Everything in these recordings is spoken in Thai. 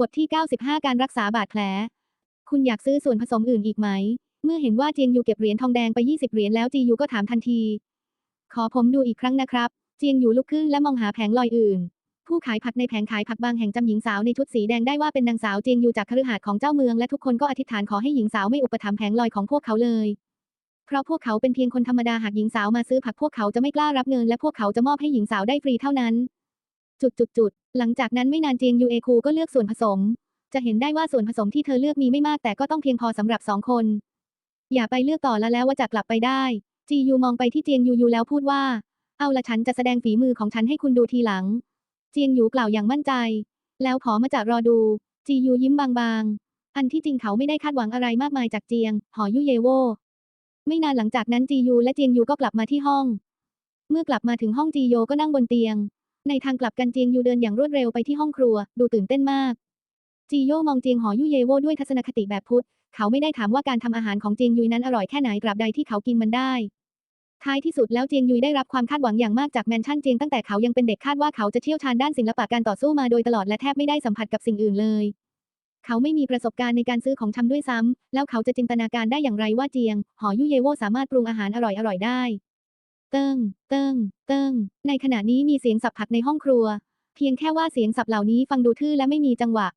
บทที่ 95 การรักษาบาดแผล คุณอยากซื้อส่วนผสมอื่นอีกไหม เมื่อเห็นว่าเจียงยูเก็บเหรียญทองแดงไป 20 เหรียญแล้วจียูก็ถามทันที ขอผมดูอีกครั้งนะครับ เจียงยูลุกขึ้นและมองหาแผงลอยอื่น ผู้ขายผักในแผงขายผักบางแห่งจำหญิงสาวในชุดสีแดงได้ว่าเป็นนางสาวเจียงยูจากคฤหาสน์ของเจ้าเมืองและทุกคนก็อธิษฐานขอให้หญิงสาวไม่อุปถัมภ์แผงลอยของพวกเขาเลย เพราะพวกเขาเป็นเพียงคนธรรมดาหากหญิงสาวมาซื้อผักพวกเขาจะไม่กล้ารับเงินและพวกเขาจะมอบให้หญิงสาวได้ฟรีเท่านั้น จุดจุดจุดหลังจากนั้นไม่นานเจียงยูเอคูก็เลือกส่วนผสม จะเห็นได้ว่าส่วนผสมที่เธอเลือกมีไม่มากแต่ก็ต้องเพียงพอสำหรับสองคน อย่าไปเลือกต่อแล้วแล้วว่าจะกลับไปได้ จียูมองไปที่เจียงยูยูแล้วพูดว่า เอาละฉันจะแสดงฝีมือของฉันให้คุณดูทีหลัง เจียงยูกล่าวอย่างมั่นใจ แล้วขอมาจากรอดู จียูยิ้มบางๆ อันที่จริงเขาไม่ได้คาดหวังอะไรมากมายจากเจียง หอยุเยโว ไม่นานหลังจากนั้นจียูและเจียงยูก็กลับมาที่ห้อง เมื่อกลับมาถึงห้องจีโยก็นั่งบนเตียง ในทางกลับกันเจียงยูเดินอย่างรวดเร็วไปที่ห้องครัว ดูตื่นเต้นมาก จีโยมองเจียงหอยุเยโวด้วยทัศนคติแบบพุทธ เขาไม่ได้ถามว่าการทำอาหารของเจียงยุยนั้นอร่อยแค่ไหนตราบใดที่เขากินมันได้ ท้ายที่สุดแล้วเจียงยุยได้รับความคาดหวังอย่างมากจากแมนชั่นเจียงตั้งแต่เขายังเป็นเด็กคาดว่าเขาจะเชี่ยวชาญด้านศิลปะการต่อสู้มาโดยตลอดและแทบไม่ได้สัมผัสกับสิ่งอื่นเลย เขาไม่มีประสบการณ์ในการซื้อของชำด้วยซ้ำแล้วเขาจะจินตนาการได้อย่างไรว่าเจียง หอยุเยโวสามารถปรุงอาหารอร่อยๆได้ เติ้ง เติ้ง เติ้ง ในขณะนี้มีเสียงสับผักในห้องครัว เพียงแค่ว่าเสียงสับเหล่านี้ฟังดูทื่อและไม่มีจังหวะ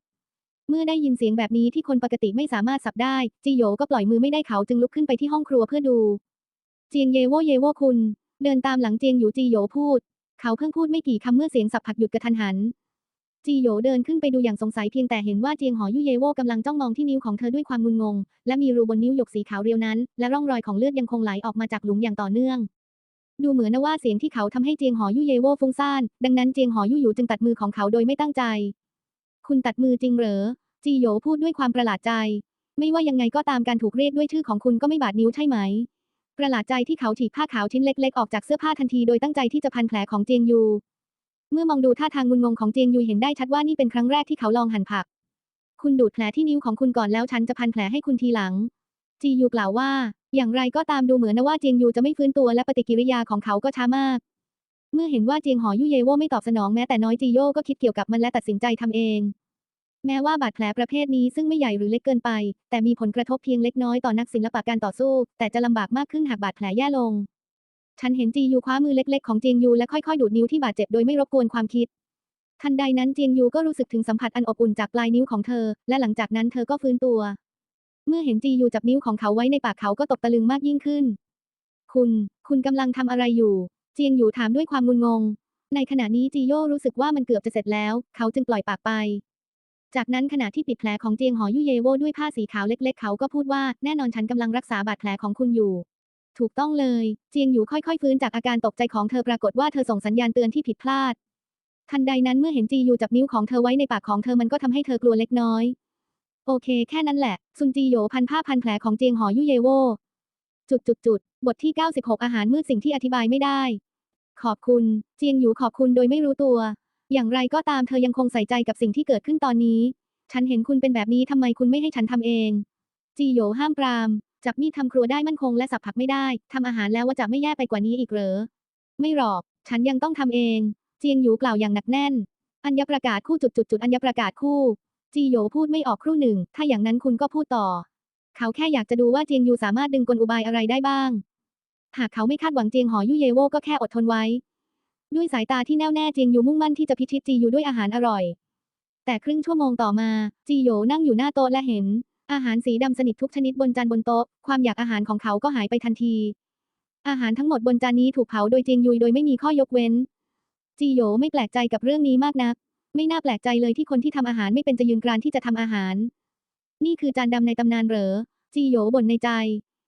เมื่อได้ยินเสียงแบบนี้ที่คนปกติไม่สามารถสับได้จีโยก็ปล่อยมือไม่ได้เขาจึงลุกขึ้นไปที่ห้องครัวเพื่อดู เจียงเยโวเยโวคุณ เดินตามหลังเจียงอยู่จีโยพูด เขาเพิ่งพูดไม่กี่คำเมื่อเสียงสับผักหยุดกระทันหันจีโยเดินขึ้นไปดูอย่างสงสัยเพียงแต่เห็นว่าเจียงหอยุเยโวกำลังจ้องมองที่นิ้วของเธอด้วยความงุนงง และมีรูบนนิ้วหยกสีขาวเรียวนั้น และร่องรอยของเลือดยังคงไหลออกมาจากหลุมอย่างต่อเนื่อง ดูเหมือนนะว่าเสียงที่เขาทำให้เจียงหอยุเยโวฟุ้งซ่าน ดังนั้นเจียงหอยุหยูจึงตัดมือของเขาโดยไม่ตั้งใจ คุณตัดมือจริงเหรอ จีโยพูดด้วยความประหลาดใจ ไม่ว่ายังไงก็ตามการถูกเรียกด้วยชื่อของคุณก็ไม่บาดนิ้วใช่ไหม ประหลาดใจที่เขาถีบผ้าขาวชิ้นเล็ก ๆ ออกจากเสื้อผ้าทันทีโดยตั้งใจที่จะพันแผลของเจียงยู เมื่อมองดูท่าทางงุนงงของเจียงยูเห็นได้ชัดว่านี่เป็นครั้งแรกที่เขาลองหั่นผัก คุณดูดแผลที่นิ้วของคุณก่อนแล้วฉันจะพันแผลให้คุณทีหลัง จียูกล่าวว่า อย่างไรก็ตามดูเหมือนว่าเจียงยูจะไม่ฟื้นตัวและปฏิกิริยาของเขาก็ช้ามาก เมื่อเห็นว่าเจียงหอยุเยโวไม่ตอบสนองแม้แต่น้อยจีโยก็คิดเกี่ยวกับมันและตัดสินใจทำเอง แม้ว่าบาดแผลประเภทนี้ซึ่งไม่ใหญ่หรือเล็กเกินไป แต่มีผลกระทบเพียงเล็กน้อยต่อนักศิลปะการต่อสู้ แต่จะลำบากมากขึ้นหากบาดแผลแย่ลง ฉันเห็นจียูคว้ามือเล็ก ๆ ของเจียงยูและค่อยๆดูดนิ้วที่บาดเจ็บโดยไม่รบกวนความคิดทันใดนั้นเจียงยูก็รู้สึกถึงสัมผัสอันอบอุ่นจากปลายนิ้วของเธอ และหลังจากนั้นเธอก็ฟื้นตัว เมื่อเห็นจียูจับนิ้วของเขาไว้ในปากเขาก็ตกตะลึงมากยิ่งขึ้น คุณ คุณกำลังทำอะไรอยู่ เจียงอยู่ถามด้วยความงุนงง ในขณะนี้จีโยรู้สึกว่ามันเกือบจะเสร็จแล้ว เขาจึงปล่อยปากไป จากนั้นขณะที่ปิดแผลของเจียงหอยุเยโวด้วยผ้าสีขาวเล็ก ๆ เขาก็พูดว่าแน่นอนฉันกำลังรักษาบาดแผลของคุณอยู่ ถูกต้องเลย เจียงอยู่ค่อยๆฟื้นจากอาการตกใจของเธอปรากฏว่าเธอส่งสัญญาณเตือนที่ผิดพลาดทันใดนั้นเมื่อเห็นจียูจับนิ้วของเธอไว้ในปากของเธอมันก็ทำให้เธอกลัวเล็กน้อย โอเคแค่นั้นแหละ ซุนจีโยพันผ้าพันแผลของเจียงหอยุเยโว จุดจุดจุดบทที่ 96 อาหารมืดสิ่งที่อธิบายไม่ได้ ขอบคุณ เจียงอยู่ขอบคุณโดยไม่รู้ตัว อย่างไรก็ตามเธอยังคงใส่ใจกับสิ่งที่เกิดขึ้นตอนนี้ ฉันเห็นคุณเป็นแบบนี้ทำไมคุณไม่ให้ฉันทำเอง จีโยห้ามปรามจับมีดทำครัวได้มั่นคงและสับผักไม่ได้ทำอาหารแล้วว่าจะไม่แย่ไปกว่านี้อีกเหรอ ไม่หรอก ฉันยังต้องทำเอง เจียงหยูกล่าวอย่างหนักแน่น อัญญประกาศคู่จุดจุดจุดอัญญประกาศคู่ จีโยพูดไม่ออกครู่หนึ่ง ถ้าอย่างนั้นคุณก็พูดต่อ เขาแค่อยากจะดูว่าเจียงยูสามารถดึงกลอุบายอะไรได้บ้าง หากเขาไม่คาดหวังเจียงหอยุเยโวก็แค่อดทนไว้ ด้วยสายตาที่แน่วแน่เจียงยูมุ่งมั่นที่จะพิชิตจียูด้วยอาหารอร่อย แต่ครึ่งชั่วโมงต่อมา จีโยนั่งอยู่หน้าโต๊ะและเห็น อาหารสีดำสนิททุกชนิดบนจานบนโต๊ะ ความอยากอาหารของเขาก็หายไปทันที อาหารทั้งหมดบนจานนี้ถูกเผาโดยเจียงยุยโดยไม่มีข้อยกเว้น จีโยไม่แปลกใจกับเรื่องนี้มากนัก ไม่น่าแปลกใจเลยที่คนที่ทำอาหารไม่เป็นจะยืนกรานที่จะทำอาหาร นี่คือจานดำในตำนานเหรอ จีโยบ่นในใจ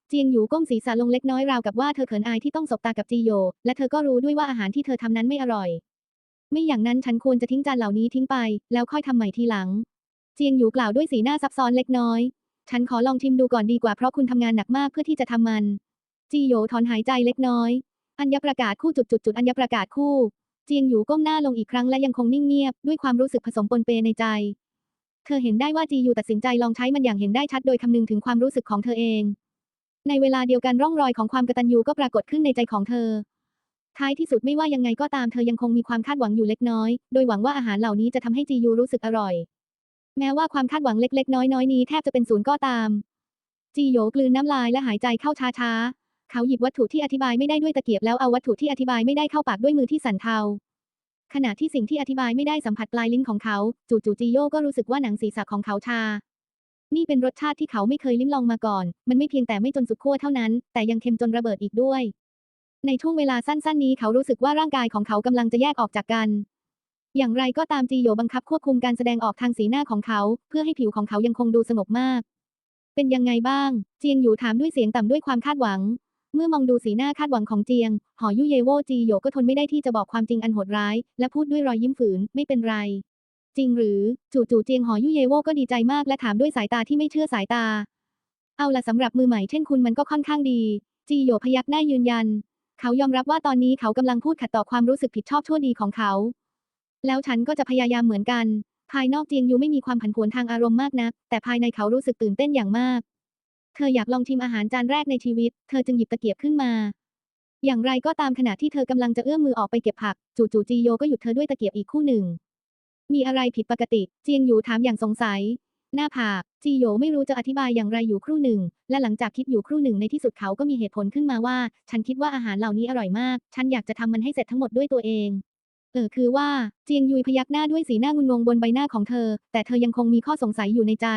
เจียงหยูก้มศีรษะลงเล็กน้อยราวกับว่าเธอเขินอายที่ต้องสบตากับจีโย และเธอก็รู้ด้วยว่าอาหารที่เธอทำนั้นไม่อร่อย ไม่อย่างนั้นฉันควรจะทิ้งจานเหล่านี้ทิ้งไป แล้วค่อยทำใหม่ทีหลัง เจียงหยูกล่าวด้วยสีหน้าซับซ้อนเล็กน้อย ฉันขอลองชิมดูก่อนดีกว่าเพราะคุณทำงานหนักมากเพื่อที่จะทำมัน จีโยถอนหายใจเล็กน้อย อัญญประกาศคู่จุดจุดจุดอัญญประกาศคู่ เจียงหยูก้มหน้าลงอีกครั้งและยังคงนิ่งเงียบ ด้วยความรู้สึกผสมปนเปในใจ เธอเห็นได้ว่าจียูตัดสินใจลองใช้มันอย่างเห็นได้ชัดโดยคำนึงถึงความรู้สึกของเธอเอง ในเวลาเดียวกันร่องรอยของความกตัญญูก็ปรากฏขึ้นในใจของเธอ ท้ายที่สุดไม่ว่ายังไงก็ตามเธอยังคงมีความคาดหวังอยู่เล็กน้อย โดยหวังว่าอาหารเหล่านี้จะทำให้จียูรู้สึกอร่อย แม้ว่าความคาดหวังเล็กๆ น้อยๆนี้แทบจะเป็นศูนย์ก็ตาม จีโยกลืนน้ำลายและหายใจเข้าช้าๆ เขาหยิบวัตถุที่อธิบายไม่ได้ด้วยตะเกียบแล้วเอาวัตถุที่อธิบายไม่ได้เข้าปากด้วยมือที่สั่นเทา ขณะที่สิ่งที่อธิบายไม่ได้สัมผัสปลายลิ้นของเขา จู่ๆจีโยก็รู้สึกว่าหนังศีรษะของเขาชา นี่เป็นรสชาติที่เขาไม่เคยลิ้มลองมาก่อน มันไม่เพียงแต่ไม่จนสุดขั้วเท่านั้น แต่ยังเค็มจนระเบิดอีกด้วย ในช่วงเวลาสั้นๆ นี้เขารู้สึกว่าร่างกายของเขากำลังจะแยกออกจากกันอย่างไรก็ตามจีโยบังคับควบคุมการแสดงออกทางสีหน้าของเขา เพื่อให้ผิวของเขายังคงดูสงบมาก เป็นยังไงบ้าง เจียงอยู่ถามด้วยเสียงต่ำด้วยความคาดหวัง เมื่อมองดูสีหน้าคาดหวังของเจียง หอยุเยโวจีโยก็ทนไม่ได้ที่จะบอกความจริงอันโหดร้าย และพูดด้วยรอยยิ้มฝืน ไม่เป็นไร จริงหรือ จู่ๆเจียงหอยุเยโวก็ดีใจมากและถามด้วยสายตาที่ไม่เชื่อสายตา เอาละสำหรับมือใหม่เช่นคุณมันก็ค่อนข้างดี จีโยพยักหน้ายืนยัน เขายอมรับว่าตอนนี้เขากำลังพูดขัดต่อความรู้สึกผิดชอบชั่วดีของเขา แล้วฉันก็จะพยายามเหมือนกัน ภายนอกเจียงยูไม่มีความผันผวนทางอารมณ์มากนัก แต่ภายในเขารู้สึกตื่นเต้นอย่างมาก ธออยากลองชิมอาหารจานแรกในชีวิต เธอจึงหยิบตะเกียบขึ้นมา อย่างไรก็ตามขณะที่เธอกำลังจะเอื้อมมือออกไปเก็บผัก จู่ๆจีโยก็หยุดเธอด้วยตะเกียบอีกคู่หนึ่ง มีอะไรผิดปกติ เจียงยูถามอย่างสงสัย หน้าผากจีโยไม่รู้จะอธิบายอย่างไรอยู่ครู่หนึ่ง และหลังจากคิดอยู่ครู่หนึ่งในที่สุดเขาก็มีเหตุผลขึ้นมาว่า ฉันคิดว่าอาหารเหล่านี้อร่อยมาก ฉันอยากจะทำมันให้เสร็จทั้งหมดด้วยตัวเอง เออคือว่าเจียงยุยพยักหน้าด้วยสีหน้างุนงงบนใบหน้าของเธอ แต่เธอยังคงมีข้อสงสัยอยู่ในใจ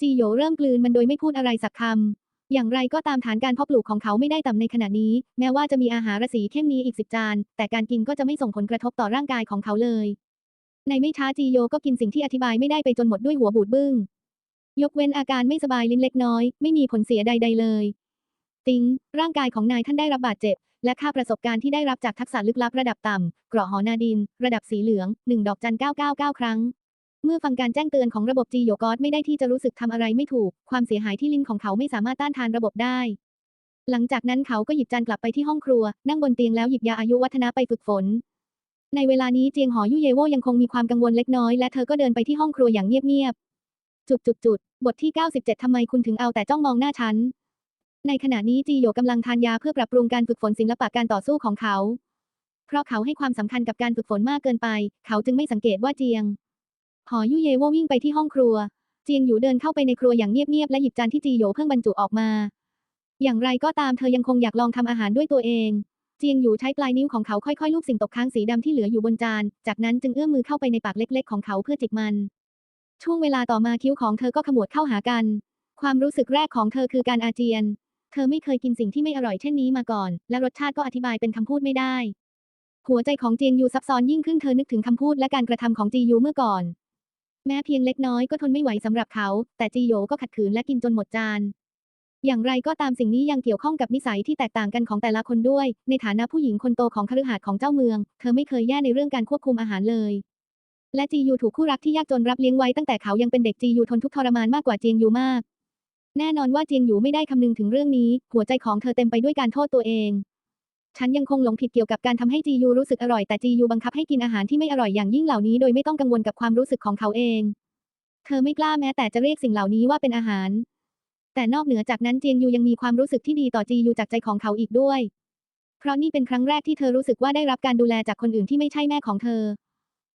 จีโยเริ่มกลืนมันโดยไม่พูดอะไรสักคำ อย่างไรก็ตามฐานการเพาะปลูกของเขาไม่ได้ต่ำในขณะนี้ แม้ว่าจะมีอาหารสีเข้มนี้อีกสิบจาน แต่การกินก็จะไม่ส่งผลกระทบต่อร่างกายของเขาเลย ในไม่ช้าจีโยก็กินสิ่งที่อธิบายไม่ได้ไปจนหมดด้วยหัวบูดบึ้ง ยกเว้นอาการไม่สบายลิ้นเล็กน้อย ไม่มีผลเสียใด ๆ เลย ติง ร่างกายของนายท่านได้รับบาดเจ็บและค่าประสบการณ์ที่ได้รับจากทักษะลึกลับระดับต่ำเกราะหอนาดิน ระดับสีเหลือง 1 ดอกจัน 999 ครั้ง เมื่อฟังการแจ้งเตือนของระบบจีโยกอสไม่ได้ที่จะรู้สึกทำอะไรไม่ถูก ความเสียหายที่ลิ้นของเขาไม่สามารถต้านทานระบบได้ หลังจากนั้นเขาก็หยิบจานกลับไปที่ห้องครัว นั่งบนเตียงแล้วหยิบยาอายุวัฒนะไปฝึกฝน ในเวลานี้เจียงหอยุเยโวยังคงมีความกังวลเล็กน้อยและเธอก็เดินไปที่ห้องครัวอย่างเงียบๆ จุดจุดจุดบทที่ 97 ทำไมคุณถึงเอาแต่จ้องมองหน้าฉัน ในขณะนี้จีโยกำลังทานยาเพื่อปรับปรุงการฝึกฝนศิลปะการต่อสู้ของเขา เพราะเขาให้ความสำคัญกับการฝึกฝนมากเกินไป เขาจึงไม่สังเกตว่าเจียง หอยุเยโววิ่งไปที่ห้องครัว เจียงอยู่เดินเข้าไปในครัวอย่างเงียบๆและหยิบจานที่จีโยเพิ่งบรรจุออกมา อย่างไรก็ตามเธอยังคงอยากลองทำอาหารด้วยตัวเอง เจียงอยู่ใช้ปลายนิ้วของเขาค่อยๆลูบสิ่งตกค้างสีดำที่เหลืออยู่บนจาน จากนั้นจึงเอื้อมมือเข้าไปในปากเล็ก ๆ ของเขาเพื่อจิกมัน ช่วงเวลาต่อมาคิ้วของเธอก็ขมวดเข้าหากัน ความรู้สึกแรกของเธอคือการอาเจียน เธอไม่เคยกินสิ่งที่ไม่อร่อยเช่นนี้มาก่อน และรสชาติก็อธิบายเป็นคำพูดไม่ได้หัวใจของเจียงยูซับซ้อนยิ่งขึ้นเธอนึกถึงคำพูดและการกระทำของจียูเมื่อก่อน แม้เพียงเล็กน้อยก็ทนไม่ไหวสำหรับเขา แต่จีโยก็ขัดขืนและกินจนหมดจาน อย่างไรก็ตามสิ่งนี้ยังเกี่ยวข้องกับนิสัยที่แตกต่างกันของแต่ละคนด้วย ในฐานะผู้หญิงคนโตของคฤหาสน์ของเจ้าเมือง เธอไม่เคยแย่ในเรื่องการควบคุมอาหารเลย และจียูถูกคู่รักที่ยากจนรับเลี้ยงไว้ตั้งแต่เขายังเป็นเด็กจียูทนทุกทรมานมากกว่าเจียงยูมาก แน่นอนว่าเจียงยูไม่ได้คำนึงถึงเรื่องนี้ หัวใจของเธอเต็มไปด้วยการโทษตัวเอง ฉันยังคงหลงผิดเกี่ยวกับการทำให้จียูรู้สึกอร่อยแต่จียูบังคับให้กินอาหารที่ไม่อร่อยอย่างยิ่งเหล่านี้โดยไม่ต้องกังวลกับความรู้สึกของเขาเอง เธอไม่กล้าแม้แต่จะเรียกสิ่งเหล่านี้ว่าเป็นอาหาร แต่นอกเหนือจากนั้นเจียงยูยังมีความรู้สึกที่ดีต่อจียูจากใจของเขาอีกด้วย เพราะนี่เป็นครั้งแรกที่เธอรู้สึกว่าได้รับการดูแลจากคนอื่นที่ไม่ใช่แม่ของเธอ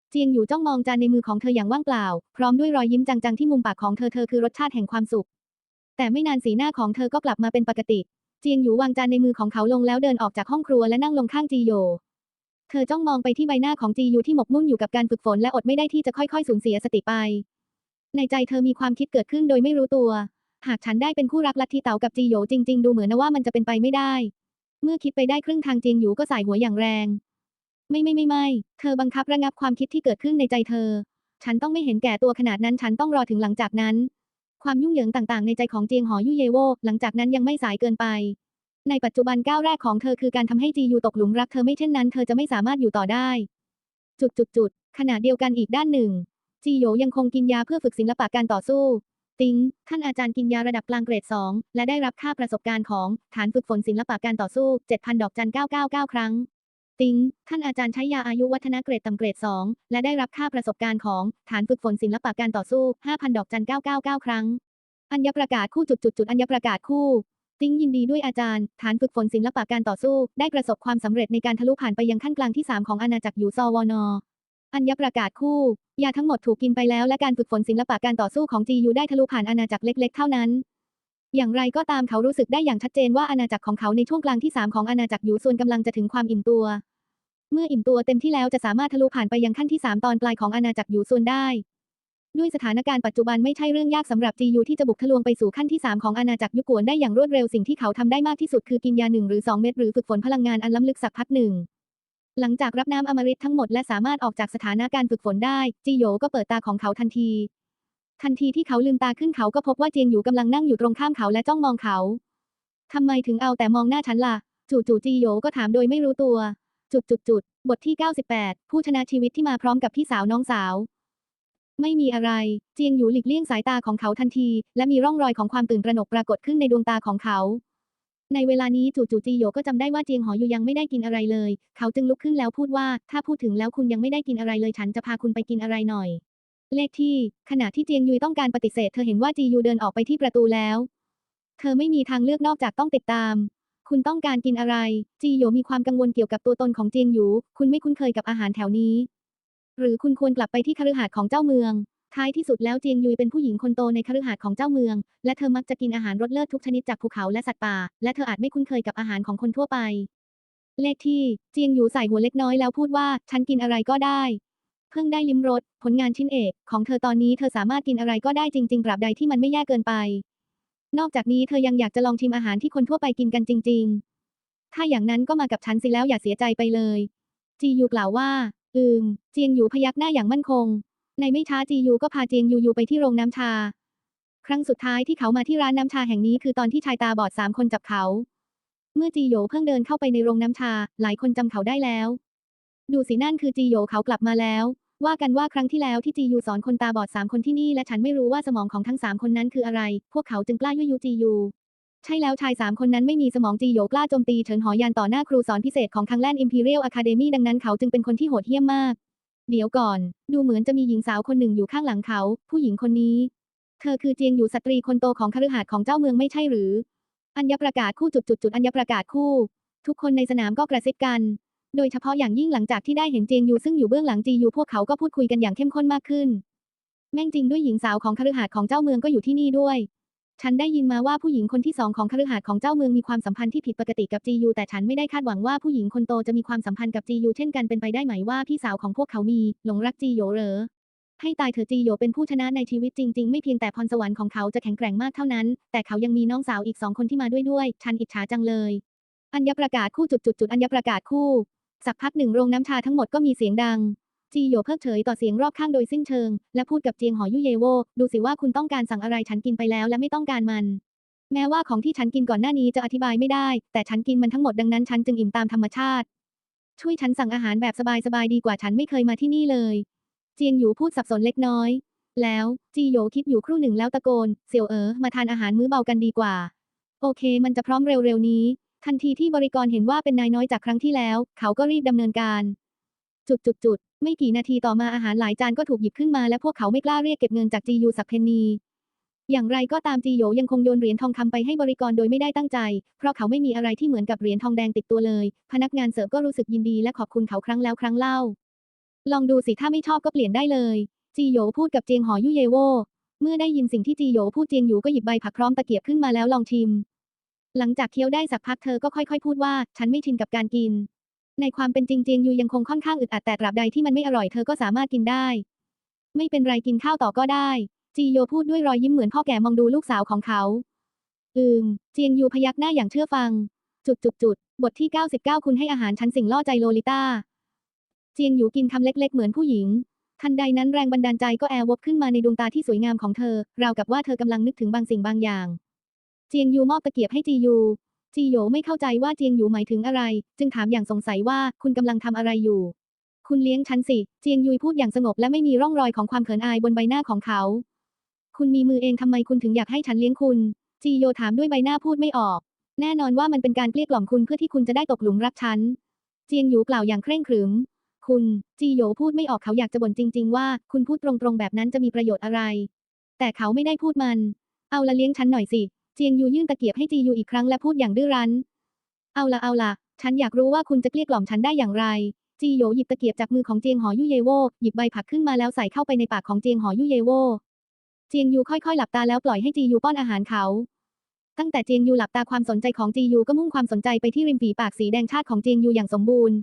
เจียงอยู่จ้องมองจานในมือของเธออย่างว่างเปล่า พร้อมด้วยรอยยิ้มจังๆที่มุมปากของเธอเธอคือรสชาติแห่งความสุข แต่ไม่นานสีหน้าของเธอก็กลับมาเป็นปกติ เจียงอยู่วางจานในมือของเขาลงแล้วเดินออกจากห้องครัวและนั่งลงข้างจีโย เธอจ้องมองไปที่ใบหน้าของจียูที่หมกมุ่นอยู่กับการฝึกฝนและอดไม่ได้ที่จะค่อยๆสูญเสียสติไป ในใจเธอมีความคิดเกิดขึ้นโดยไม่รู้ตัว หากฉันได้เป็นคู่รักลัทธิเต๋ากับจีโยจริง ๆ ดูเหมือนนะว่ามันจะเป็นไปไม่ได้ เมื่อคิดไปได้ครึ่งทางเจียงหยูก็สายหัวอย่างแรง ไม่ไม่ไม่ไม่เธอบังคับระงับความคิดที่เกิดขึ้นในใจเธอ ฉันต้องไม่เห็นแก่ตัวขนาดนั้นฉันต้องรอถึงหลังจากนั้น ความยุ่งเหยิงต่างๆ ในใจของเจียงหอยุ่เยโว หลังจากนั้นยังไม่สายเกินไป ในปัจจุบันก้าวแรกของเธอคือการทำให้จียูตกหลุมรักเธอไม่เช่นนั้นเธอจะไม่สามารถอยู่ต่อได้ จุดจุดจุดขณะเดียวกันอีกด้านหนึ่ง จีโยยังคงกินยาเพื่อฝึกศิลปะการต่อสู้ ติงท่านอาจารย์กินยาระดับกลางเกรด 2 และได้รับค่าประสบการณ์ของฐานฝึกฝนศิลปะการต่อสู้ 7,000 ดอกจัน 999 ครั้ง ติงท่านอาจารย์ใช้ยาอายุวัฒนะเกรดต่ำเกรด 2 และได้รับค่าประสบการณ์ของฐานฝึกฝนศิลปะการต่อสู้ 5,000 ดอกจัน 999 ครั้ง อัญญประกาศคู่จุดจุดจุดอัญญประกาศคู่ติงยินดีด้วยอาจารย์ ฐานฝึกฝนศิลปะการต่อสู้ ได้ประสบความสำเร็จในการทะลุผ่านไปยังขั้นกลางที่ 3 ของอาณาจักรยูซอวอนออัญญประกาศคู่ยาทั้งหมดถูกกินไปแล้วและการฝึกฝนศิลปะการต่อสู้ของจียูได้ทะลุผ่านอาณาจักรเล็ก ๆ เท่านั้น อย่างไรก็ตามเขารู้สึกได้อย่างชัดเจนว่าอาณาจักรของเขาในช่วงกลางที่3ของอาณาจักรหยูส่วนกำลังจะถึงความอิ่มตัว เมื่ออิ่มตัวเต็มที่แล้วจะสามารถทะลุผ่านไปยังขั้นที่3ตอนปลายของอาณาจักรหยูส่วนได้ ด้วยสถานการณ์ปัจจุบันไม่ใช่เรื่องยากสำหรับจียูที่จะบุกทะลวงไปสู่ขั้นที่3ของอาณาจักรยุกวนได้อย่างรวดเร็วสิ่งที่เขาทำได้มากที่สุดคือกินยาหนึ่งหรือ2เม็ดหรือฝึกฝนพลังงานอันล้ำลึกสักพักหนึ่งหลังจากรับน้ำอมฤตทั้งหมดและสามารถออกจากสถานการณ์ฝึกฝนได้ จีโยก็เปิดตาของเขาทันที ทันทีที่เขาลืมตาขึ้นเขาก็พบว่าเจียงอยู่กำลังนั่งอยู่ตรงข้ามเขาและจ้องมองเขาทำไมถึงเอาแต่มองหน้าฉันล่ะ จู่ๆจีโยก็ถามโดยไม่รู้ตัว จุดจุดจุดบทที่ 98 ผู้ชนะชีวิตที่มาพร้อมกับพี่สาวน้องสาว ไม่มีอะไร เจียงอยู่หลีกเลี่ยงสายตาของเขาทันที และมีร่องรอยของความตื่นตระหนกปรากฏขึ้นในดวงตาของเขา ในเวลานี้จู่ๆจีโยก็จำได้ว่าเจียงหออยู่ยังไม่ได้กินอะไรเลย เขาจึงลุกขึ้นแล้วพูดว่า ถ้าพูดถึงแล้วคุณยังไม่ได้กินอะไรเลยฉันจะพาคุณไปกินอะไรหน่อย เลขที่ ขณะที่เจียงยุยต้องการปฏิเสธเธอเห็นว่าจียูเดินออกไปที่ประตูแล้ว เธอไม่มีทางเลือกนอกจากต้องติดตาม คุณต้องการกินอะไร จีโยมีความกังวลเกี่ยวกับตัวตนของเจียงหยูคุณไม่คุ้นเคยกับอาหารแถวนี้ หรือคุณควรกลับไปที่คฤหาสน์ของเจ้าเมือง ท้ายที่สุดแล้วเจียงยุยเป็นผู้หญิงคนโตในคฤหาสน์ของเจ้าเมือง และเธอมักจะกินอาหารรสเลิศทุกชนิดจากภูเขาและสัตว์ป่า และเธออาจไม่คุ้นเคยกับอาหารของคนทั่วไป เลขที่ เจียงหยูใส่หัวเล็กน้อยแล้วพูดว่า ฉันกินอะไรก็ได้ เพิ่งได้ลิ้มรสผลงานชิ้นเอก ของเธอตอนนี้เธอสามารถกินอะไรก็ได้จริงๆตราบใดที่มันไม่แย่เกินไป นอกจากนี้เธอยังอยากจะลองชิมอาหารที่คนทั่วไปกินกันจริง ๆ ถ้าอย่างนั้นก็มากับฉันสิแล้วอย่าเสียใจไปเลย จียูกล่าวว่า อืม เจียงยูพยักหน้าอย่างมั่นคง ในไม่ช้าจียูก็พาเจียงยูยูไปที่โรงน้ำชา ครั้งสุดท้ายที่เขามาที่ร้านน้ำชาแห่งนี้คือตอนที่ชายตาบอดสามคนจับเขา เมื่อจีโยเพิ่งเดินเข้าไปในโรงน้ำชา หลายคนจำเขาได้แล้ว ดูสินั่นคือจีโยเขากลับมาแล้ว ว่ากันว่าครั้งที่แล้วที่จียูสอนคนตาบอดสามคนที่นี่และฉันไม่รู้ว่าสมองของทั้งสามคนนั้นคืออะไร พวกเขาจึงกล้ายุยยุจียูใช่แล้วชายสามคนนั้นไม่มีสมองจีโยกล้าโจมตีเฉินหอยันต่อหน้าครูสอนพิเศษของคังแลนอิมพีเรียลอะคาเดมีดังนั้นเขาจึงเป็นคนที่โหดเหี้ยมมาก เดี๋ยวก่อน ดูเหมือนจะมีหญิงสาวคนหนึ่งอยู่ข้างหลังเขา ผู้หญิงคนนี้ เธอคือเจียงอยู่สตรีคนโตของคฤหาสน์ของเจ้าเมืองไม่ใช่หรือ อัญญประกาศคู่จุดจุดจุดอัญญประกาศคู่ ทุกคนในสนามก็กระซิบกัน โดยเฉพาะอย่างยิ่งหลังจากที่ได้เห็นเจียงยูซึ่งอยู่เบื้องหลังจียูพวกเขาก็พูดคุยกันอย่างเข้มข้นมากขึ้น แม่งจริงด้วยหญิงสาวของคฤหาสน์ของเจ้าเมืองก็อยู่ที่นี่ด้วย ฉันได้ยินมาว่าผู้หญิงคนที่สองของคฤหาสน์ของเจ้าเมืองมีความสัมพันธ์ที่ผิดปกติกับจียูแต่ฉันไม่ได้คาดหวังว่าผู้หญิงคนโตจะมีความสัมพันธ์กับจียูเช่นกันเป็นไปได้ไหมว่าพี่สาวของพวกเขามีหลงรักจีโยเหรอให้ตายเถอะจีโยเป็นผู้ชนะในชีวิตจริง ๆ ไม่เพียงแต่พรสวรรค์ของเขาจะแข็งแกร่งมากเท่านั้น แต่เขายังมีน้องสาวอีกสองคนที่มาด้วยด้วย ฉันอิจฉาจังเลย อัญญประกาศคู่จุดจุดจุดอัญญประกาศคู่ สักพักหนึ่งโรงน้ำชาทั้งหมดก็มีเสียงดัง จีโยเพิกเฉยต่อเสียงรอบข้างโดยสิ้นเชิง และพูดกับเจียงหอยุเยโว ดูสิว่าคุณต้องการสั่งอะไรฉันกินไปแล้วและไม่ต้องการมัน แม้ว่าของที่ฉันกินก่อนหน้านี้จะอธิบายไม่ได้ แต่ฉันกินมันทั้งหมดดังนั้นฉันจึงอิ่มตามธรรมชาติ ช่วยฉันสั่งอาหารแบบสบายๆดีกว่าฉันไม่เคยมาที่นี่เลย เจียงหยูพูดสับสนเล็กน้อย แล้วจีโยคิดอยู่ครู่หนึ่งแล้วตะโกน เสี่ยวเอ๋อมาทานอาหารมื้อเบากันดีกว่า โอเค มันจะพร้อมเร็วๆนี้ ทันทีที่บริกรเห็นว่าเป็นนายน้อยจากครั้งที่แล้ว เขาก็รีบดำเนินการ จุดจุดจุดๆไม่กี่นาทีต่อมาอาหารหลายจานก็ถูกหยิบขึ้นมาและพวกเขาไม่กล้าเรียกเก็บเงินจากจียูสักเพนนี อย่างไรก็ตามจีโยยังคงโยนเหรียญทองคำไปให้บริกรโดยไม่ได้ตั้งใจ เพราะเขาไม่มีอะไรที่เหมือนกับเหรียญทองแดงติดตัวเลย พนักงานเสิร์ฟก็รู้สึกยินดีและขอบคุณเขาครั้งแล้วครั้งเล่า ลองดูสิถ้าไม่ชอบก็เปลี่ยนได้เลย จีโยพูดกับเจียงหอยุเยโว เมื่อได้ยินสิ่งที่จีโยพูดเจียงหยูก็หยิบใบผักพร้อมตะเกียบขึ้นมาแล้วลองชิม หลังจากเคี้ยวได้สักพักเธอก็ค่อยๆ พูดว่า ฉันไม่ชินกับการกิน ในความเป็นจริงเจียงยูยังคงค่อนข้างอึดอัดแต่ตราบใดที่มันไม่อร่อยเธอก็สามารถกินได้ ไม่เป็นไรกินข้าวต่อก็ได้ จีโยพูดด้วยรอยยิ้มเหมือนพ่อแก่มองดูลูกสาวของเขา อืม เจียงยูพยักหน้าอย่างเชื่อฟัง จุดจุดจุดบทที่ 99 คุณให้อาหารฉันสิ่งล่อใจโลลิต้า เจียงยูกินคำเล็ก ๆ เหมือนผู้หญิง ทันใดนั้นแรงบันดาลใจก็แอร์วบขึ้นมาในดวงตาที่สวยงามของเธอ ราวกับว่าเธอกำลังนึกถึงบางสิ่งบางอย่าง จียงยูมอบตะเกียบให้จียู จีโยไม่เข้าใจว่าเจียงยูหมายถึงอะไร จึงถามอย่างสงสัยว่าคุณกำลังทำอะไรอยู่ คุณเลี้ยงฉันสิ เจียงยุยพูดอย่างสงบและไม่มีร่องรอยของความเขินอายบนใบหน้าของเขา คุณมีมือเองทำไมคุณถึงอยากให้ฉันเลี้ยงคุณ จีโยถามด้วยใบหน้าพูดไม่ออก แน่นอนว่ามันเป็นการเกลี้ยกล่อมคุณเพื่อที่คุณจะได้ตกหลุมรักฉัน เจียงยูกล่าวอย่างเคร่งขรึม คุณ จีโยพูดไม่ออกเขาอยากจะบ่นจริง ๆ ว่าคุณพูดตรงๆแบบนั้นจะมีประโยชน์อะไร แต่เขาไม่ได้พูดมัน เอาละเลี้ยงฉันหน่อยสิ เจียงยูยื่นตะเกียบให้จียูอีกครั้งและพูดอย่างดื้อรั้น เอาละเอาละฉันอยากรู้ว่าคุณจะเกลี้ยกล่อมฉันได้อย่างไร จีโยหยิบตะเกียบจากมือของเจียงหอยุ่เยโว หยิบใบผักขึ้นมาแล้วใส่เข้าไปในปากของเจียงหอยุ่เยโว เจียงยูค่อยๆ หลับตาแล้วปล่อยให้จียูป้อนอาหารเขา ตั้งแต่เจียงยูหลับตาความสนใจของจียูก็มุ่งความสนใจไปที่ริมฝีปากสีแดงชาติของเจียงยูอย่างสมบูรณ์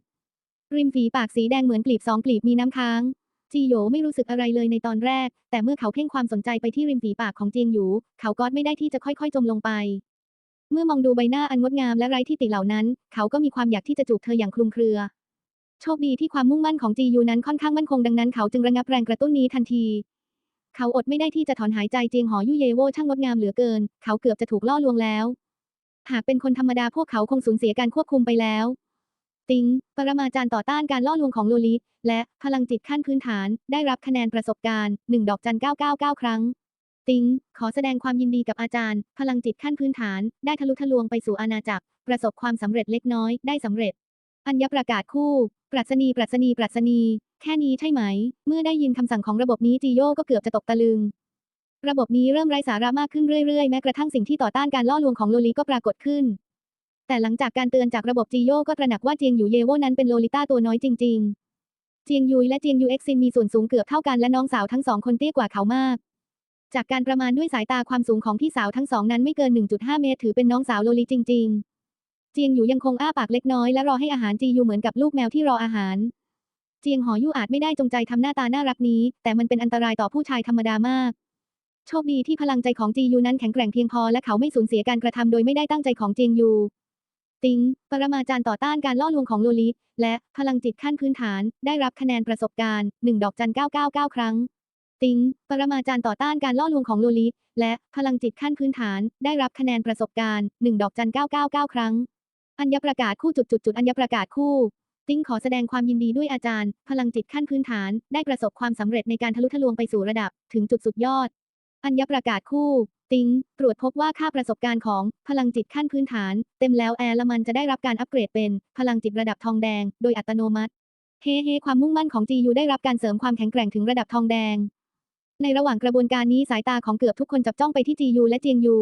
ริมฝีปากสีแดงเหมือนกลีบสองกลีบมีน้ำค้าง จีโยไม่รู้สึกอะไรเลยในตอนแรก แต่เมื่อเขาเพ่งความสนใจไปที่ริมฝีปากของเจียงหยูเขาก็ไม่ได้ที่จะค่อยๆ จมลงไป เมื่อมองดูใบหน้าอันงดงามและไร้ที่ติเหล่านั้น เขาก็มีความอยากที่จะจูบเธออย่างคลุมเครือ โชคดีที่ความมุ่งมั่นของจียูนั้นค่อนข้างมั่นคงดังนั้นเขาจึงระงับแรงกระตุ้นนี้ทันที เขาอดไม่ได้ที่จะถอนหายใจเจียงหอยุ่เยโวช่างงดงามเหลือเกิน เขาเกือบจะถูกล่อลวงแล้ว หากเป็นคนธรรมดาพวกเขาคงสูญเสียการควบคุมไปแล้ว ติง ปรมาจารย์ต่อต้านการล่อลวงของโลลิต และพลังจิตขั้นพื้นฐาน ได้รับคะแนนประสบการณ์ 1 ดอกจัน 999 ครั้ง ติง ขอแสดงความยินดีกับอาจารย์ พลังจิตขั้นพื้นฐาน ได้ทะลุทะลวงไปสู่อาณาจักร ประสบความสำเร็จเล็กน้อย ได้สำเร็จ อัญญประกาศคู่ ปรัชนี ปรัชนี ปรัชนี แค่นี้ใช่ไหม เมื่อได้ยินคำสั่งของระบบนี้จีโยก็เกือบจะตกตะลึงระบบนี้เริ่มไร้สาระมากขึ้นเรื่อยๆ แม้กระทั่งสิ่งที่ต่อต้านการล่อลวงของโลลิก็ปรากฏขึ้น แต่หลังจากการเตือนจากระบบจีโยก็ตระหนักว่าเจียงอยู่เยโวนั้นเป็นโลลิต้าตัวน้อยจริง ๆ เจียงยุยและเจียงยูเอ็กซินมีส่วนสูงเกือบเท่ากันและน้องสาวทั้งสองคนเตี้ยกว่าเขามาก จากการประมาณด้วยสายตาความสูงของพี่สาวทั้งสองนั้นไม่เกิน 1.5 เมตร ถือเป็นน้องสาวโลลิจริง ๆ เจียงอยู่ยังคงอ้าปากเล็กน้อยและรอให้อาหารจียูเหมือนกับลูกแมวที่รออาหาร เจียงหอยู่อาจไม่ได้จงใจทำหน้าตาน่ารักนี้ แต่มันเป็นอันตรายต่อผู้ชายธรรมดามากโชคดีที่พลังใจของจียูนั้นแข็งแกร่งเพียงพอและเขาไม่สูญเสียการกระทำโดยไม่ได้ตั้งใจของเจียงยู ติงปรมาจารย์ต่อต้านการล่อลวงของโลลิและพลังจิตขั้นพื้นฐาน ได้รับคะแนนประสบการณ์ 1 ดอกจัน 999 ครั้ง ติงปรมาจารย์ต่อต้านการล่อลวงของโลลิและพลังจิตขั้นพื้นฐาน ได้รับคะแนนประสบการณ์ 1 ดอกจัน 999 ครั้ง อัญญประกาศคู่จุดจุดจุดอัญญประกาศคู่ติงขอแสดงความยินดีด้วยอาจารย์ พลังจิตขั้นพื้นฐาน ได้ประสบความสำเร็จในการทะลุทะลวงไปสู่ระดับ ถึงจุดสุดยอด อัญญประกาศคู่ ติงตรวจพบว่าค่าประสบการณ์ของพลังจิตขั้นพื้นฐาน เต็มแล้วแอร์ละมันจะได้รับการอัปเกรดเป็นพลังจิตระดับทองแดง โดยอัตโนมัติเฮ้เฮความมุ่งมั่นของจียูได้รับการเสริมความแข็งแกร่งถึงระดับทองแดง ในระหว่างกระบวนการนี้สายตาของเกือบทุกคนจับจ้องไปที่จียูและเจียงยู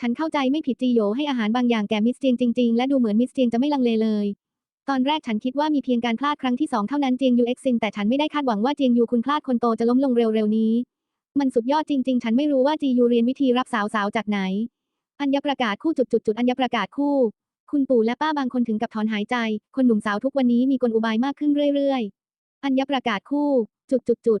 ฉันเข้าใจไม่ผิดจีโยให้อาหารบางอย่างแก่มิสเจียงจริงๆ และดูเหมือนมิสเจียงจะไม่ลังเลเลยตอนแรกฉันคิดว่ามีเพียงการพลาดครั้งที่สองเท่านั้นเจียงยูเอ็กซินแต่ฉันไม่ได้คาดหวังว่าเจียงยูคุณพลาดคนโตจะล้มลงเร็วๆนี้ มันสุดยอดจริง ๆ ฉันไม่รู้ว่าจียูเรียนวิธีรับสาวๆจากไหน อัญญประกาศคู่จุดจุดจุดอัญญประกาศคู่ คุณปู่และป้าบางคนถึงกับถอนหายใจ คนหนุ่มสาวทุกวันนี้มีกลอุบายมากขึ้นเรื่อยๆ อัญญประกาศคู่ จุดจุดจุด